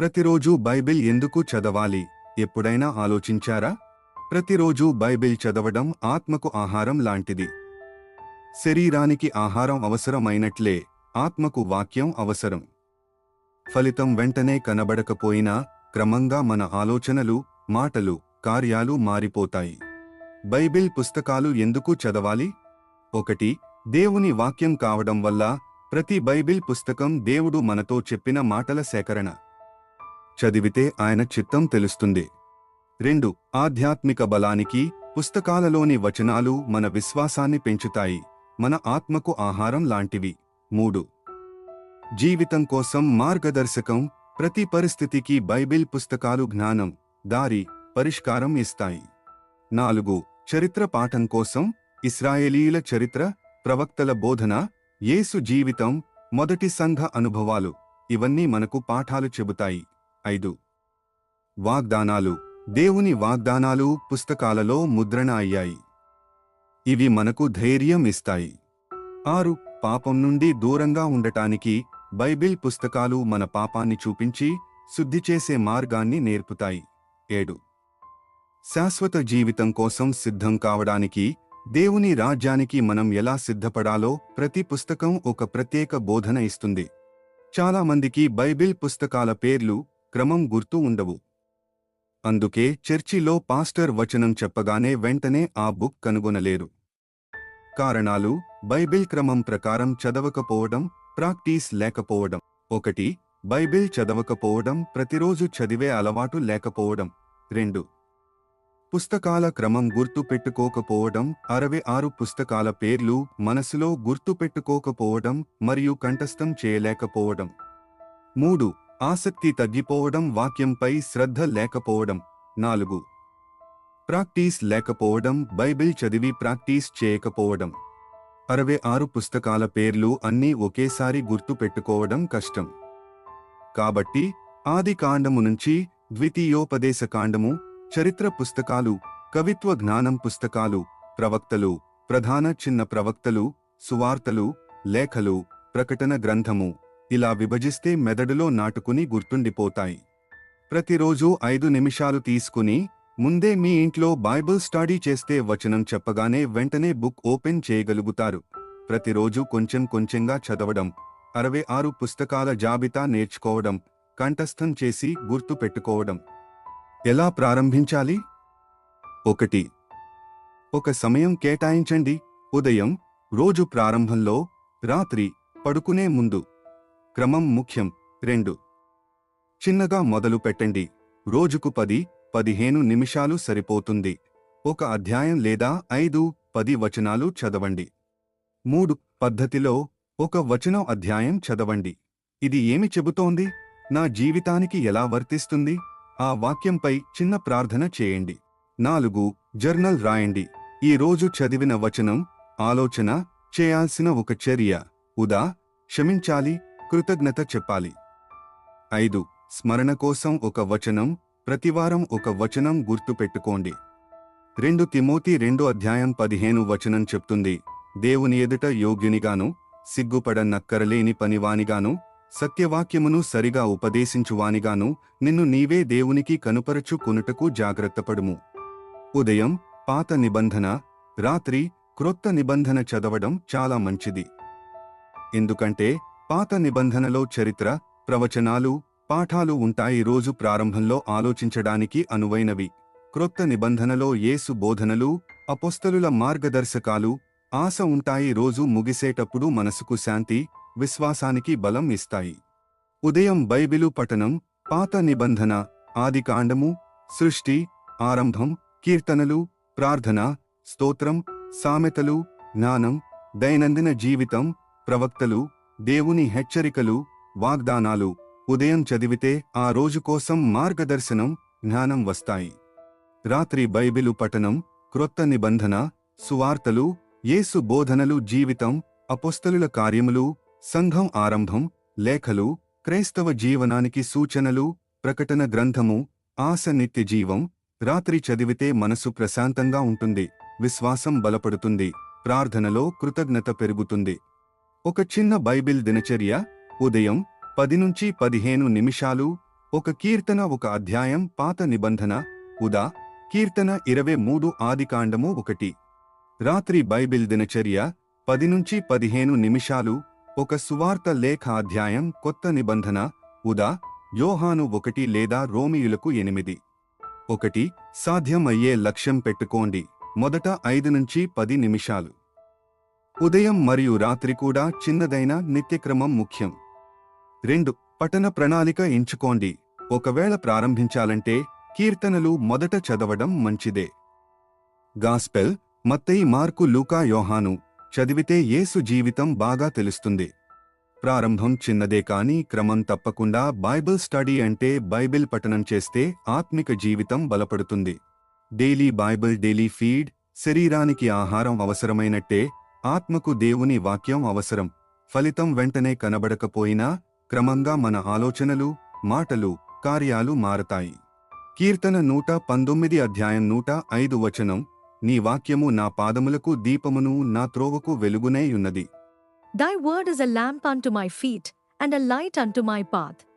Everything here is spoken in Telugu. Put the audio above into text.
ప్రతిరోజు బైబిల్ ఎందుకు చదవాలి? ఎప్పుడైనా ఆలోచించారా? ప్రతిరోజు బైబిల్ చదవడం ఆత్మకు ఆహారం లాంటిది. శరీరానికి ఆహారం అవసరమైనట్లే ఆత్మకు వాక్యం అవసరం. ఫలితం వెంటనే కనబడకపోయినా క్రమంగా మన ఆలోచనలు మాటలు కార్యాలు మారిపోతాయి. బైబిల్ పుస్తకాలు ఎందుకు చదవాలి? ఒకటి దేవుని వాక్యం కావడం వల్ల ప్రతి బైబిల్ పుస్తకం దేవుడు మనతో చెప్పిన మాటల సేకరణ. చదివితే ఆయన చిత్తం తెలుస్తుంది. రెండు ఆధ్యాత్మిక బలానికి పుస్తకాలలోని వచనాలు మన విశ్వాసాన్ని పెంచుతాయి. మన ఆత్మకు ఆహారం లాంటివి. మూడు జీవితం కోసం మార్గదర్శకం ప్రతి పరిస్థితికి బైబిల్ పుస్తకాలు జ్ఞానం దారి పరిష్కారం ఇస్తాయి. నాలుగు చరిత్ర పాఠం కోసం ఇస్రాయేలీల చరిత్ర ప్రవక్తల బోధన యేసు జీవితం మొదటి సంఘ అనుభవాలు ఇవన్నీ మనకు పాఠాలు చెబుతాయి. ఐదు. వాగ్దానాలు. దేవుని వాగ్దానాలు పుస్తకాలలో ముద్రణ అయ్యాయి. ఇవి మనకు ధైర్యం ఇస్తాయి. ఆరు. పాపం నుండి దూరంగా ఉండటానికి బైబిల్ పుస్తకాలు మన పాపాన్ని చూపించి శుద్ధి చేసే మార్గాన్ని నేర్పుతాయి. ఏడు. శాశ్వత జీవితం కోసం సిద్ధం కావడానికి దేవుని రాజ్యానికి మనం ఎలా సిద్ధపడాలో ప్రతి పుస్తకం ఒక ప్రత్యేక బోధన ఇస్తుంది. చాలా మందికి బైబిల్ పుస్తకాల పేర్లు క్రమం గుర్తు ఉండవు. అందుకే చర్చిలో పాస్టర్ వచనం చెప్పగానే వెంటనే ఆ బుక్ కనుగొనలేరు. కారణాలు బైబిల్ క్రమం ప్రకారం చదవకపోవడం ప్రాక్టీస్ లేకపోవడం. ఒకటి బైబిల్ చదవకపోవడం ప్రతిరోజు చదివే అలవాటు లేకపోవడం. రెండు పుస్తకాల క్రమం గుర్తు పెట్టుకోకపోవడం అరవై ఆరు పుస్తకాల పేర్లు మనసులో గుర్తు పెట్టుకోకపోవడం మరియు కంఠస్థం చేయలేకపోవడం. మూడు ఆసక్తి తగ్గిపోవడం వాక్యంపై శ్రద్ధ లేకపోవడం. నాలుగు. ప్రాక్టీస్ లేకపోవడం బైబిల్ చదివి ప్రాక్టీస్ చేయకపోవడం. అరవై ఆరు పుస్తకాల పేర్లు అన్నీ ఒకేసారి గుర్తు పెట్టుకోవడం కష్టం. కాబట్టి ఆది కాండము నుంచి ద్వితీయోపదేశ కాండము చరిత్ర పుస్తకాలు కవిత్వ జ్ఞానం పుస్తకాలు ప్రవక్తలు ప్రధాన చిన్న ప్రవక్తలు సువార్తలు లేఖలు ప్రకటన గ్రంథము. ఇలా విభజిస్తే మెదడులో నాటుకుని గుర్తుండిపోతాయి. ప్రతిరోజు ఐదు నిమిషాలు తీసుకుని ముందే మీ ఇంట్లో బైబిల్ స్టడీ చేస్తే వచనం చెప్పగానే వెంటనే బుక్ ఓపెన్ చేయగలుగుతారు. ప్రతిరోజు కొంచెం కొంచెంగా చదవడం అరవై ఆరు పుస్తకాల జాబితా నేర్చుకోవడం కంఠస్థం చేసి గుర్తు పెట్టుకోవడం. ఎలా ప్రారంభించాలి? ఒకటి. ఒక సమయం కేటాయించండి. ఉదయం రోజు ప్రారంభంలో రాత్రి పడుకునే ముందు. క్రమం ముఖ్యం. రెండు. చిన్నగా మొదలు పెట్టండి. రోజుకు పది పదిహేను నిమిషాలు సరిపోతుంది. ఒక అధ్యాయం లేదా ఐదు పది వచనాలు చదవండి. మూడు. పద్ధతిలో ఒక వచనం అధ్యాయం చదవండి. ఇది ఏమి చెబుతోంది? నా జీవితానికి ఎలా వర్తిస్తుంది? ఆ వాక్యంపై చిన్న ప్రార్థన చేయండి. నాలుగు. జర్నల్ రాయండి. ఈ రోజు చదివిన వచనం ఆలోచన చేయాల్సిన ఒక చర్య. ఉదా? క్షమించాలి. కృతజ్ఞత చెప్పాలి. ఐదు స్మరణ కోసం ఒక వచనం ప్రతివారం ఒక వచనం గుర్తు పెట్టుకోండి. రెండు తిమోతి రెండు అధ్యాయం పదిహేను వచనం చెప్తుంది. దేవుని ఎదుట యోగ్యునిగాను సిగ్గుపడనక్కరలేని పనివానిగాను సత్యవాక్యమును సరిగా ఉపదేశించువానిగాను నిన్ను నీవే దేవునికి కనుపరచు కొనుటకు జాగ్రత్తపడుము. ఉదయం పాత నిబంధన రాత్రి క్రొత్త నిబంధన చదవడం చాలా మంచిది. ఎందుకంటే పాత నిబంధనలో చరిత్ర ప్రవచనాలు పాఠాలు ఉంటాయి. రోజు ప్రారంభంలో ఆలోచించడానికి అనువైనవి. క్రొత్త నిబంధనలో యేసు బోధనలు అపొస్తలుల మార్గదర్శకాలు ఆశ ఉంటాయి. రోజు ముగిసేటప్పుడు మనసుకు శాంతి విశ్వాసానికి బలం ఇస్తాయి. ఉదయం బైబిలు పఠనం పాత నిబంధన ఆదికాండము సృష్టి ఆరంభం కీర్తనలు ప్రార్థన స్తోత్రం సామెతలు జ్ఞానం దైనందిన జీవితం ప్రవక్తలు దేవుని హెచ్చరికలు వాగ్దానాలు ఉదయం చదివితే ఆ రోజు కోసం మార్గదర్శనం జ్ఞానం వస్తాయి. రాత్రి బైబిలు పఠనం క్రొత్త నిబంధన సువార్తలు యేసు బోధనలు జీవితం అపొస్తలుల కార్యములు సంఘం ఆరంభం లేఖలు క్రైస్తవ జీవనానికి సూచనలు ప్రకటన గ్రంథము ఆశ నిత్య జీవం రాత్రి చదివితే మనసు ప్రశాంతంగా ఉంటుంది విశ్వాసం బలపడుతుంది ప్రార్థనలో కృతజ్ఞత పెరుగుతుంది. ఒక చిన్న బైబిల్ దినచర్య ఉదయం పది నుంచి పదిహేను నిమిషాలు ఒక కీర్తన ఒక అధ్యాయం పాత నిబంధన ఉదా కీర్తన ఇరవై మూడు ఆదికాండము ఒకటి. రాత్రి బైబిల్ దినచర్య పది నుంచి పదిహేను నిమిషాలు ఒక సువార్త లేఖ అధ్యాయం కొత్త నిబంధన ఉదా యోహాను ఒకటి లేదా రోమియులకు ఎనిమిది. ఒకటి సాధ్యమయ్యే లక్ష్యం పెట్టుకోండి. మొదట ఐదు నుంచి పది నిమిషాలు. ఉదయం మరియు రాత్రి కూడా చిన్నదైన నిత్యక్రమం ముఖ్యం. రెండు పఠన ప్రణాళిక ఎంచుకోండి. ఒకవేళ ప్రారంభించాలంటే కీర్తనలు మొదట చదవడం మంచిదే. గాస్పెల్ మత్తయి మార్కు లూకా యోహాను చదివితే యేసు జీవితం బాగా తెలుస్తుంది. ప్రారంభం చిన్నదే కాని క్రమం తప్పకుండా బైబిల్ స్టడీ అంటే బైబిల్ పఠనం చేస్తే ఆత్మిక జీవితం బలపడుతుంది. డైలీ బైబిల్ డైలీ ఫీడ్ శరీరానికి ఆహారం అవసరమైనట్టే ఆత్మకు దేవుని వాక్యం అవసరం. ఫలితం వెంటనే కనబడకపోయినా క్రమంగా మన ఆలోచనలు మాటలు కార్యాలు మారతాయి. కీర్తన నూట పంతొమ్మిది అధ్యాయం నూట ఐదు వచనం నీ వాక్యము నా పాదములకు దీపమును నా త్రోవకు వెలుగునే ఉన్నది. Thy word is a lamp unto my feet, and a light unto my path.